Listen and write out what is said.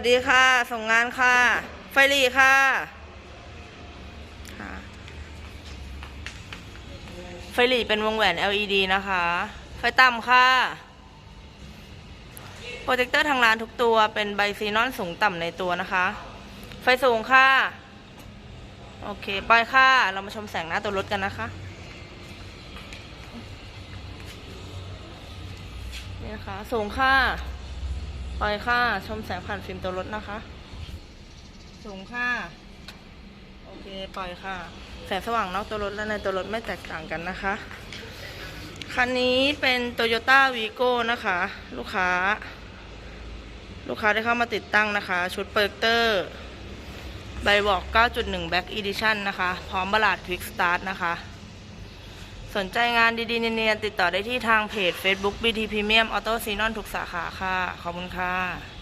วัสดีค่ะ ส่งงานค่ะ ไฟหลีค่ะ ไฟหลีเป็นวงแหวน LED นะคะ ไฟต่ำค่ะ โปรเจคเตอร์ทางร้านทุกตัวเป็นไบซีนอนสูงต่ำในตัวนะคะ ไฟสูงค่ะ โอเค ไปค่ะ เรามาชมแสงหน้าตัวรถกันนะคะ นี่นะคะ สูงค่ะ ปล่อยค่ะ ชมแสงผ่านฟิล์มตัวรถนะคะ สูงค่ะ โอเค ปล่อยค่ะ แสงสว่างนอกตัวรถและในตัวรถไม่แตกต่างกันนะคะ คันนี้เป็น Toyota Vigo นะคะ ลูกค้า ลูกค้าได้เข้ามาติดตั้งนะคะ ชุดโปรเจคเตอร์ใบบอก 9.1 Back Edition นะคะ พร้อมบลาด Quick Start นะคะ สนใจงานดีๆ เนียนๆ ติดต่อได้ที่ทางเพจ Facebook BT Premium Auto s e n o n ทุกสาขาค่ะ ขอบคุณค่ะ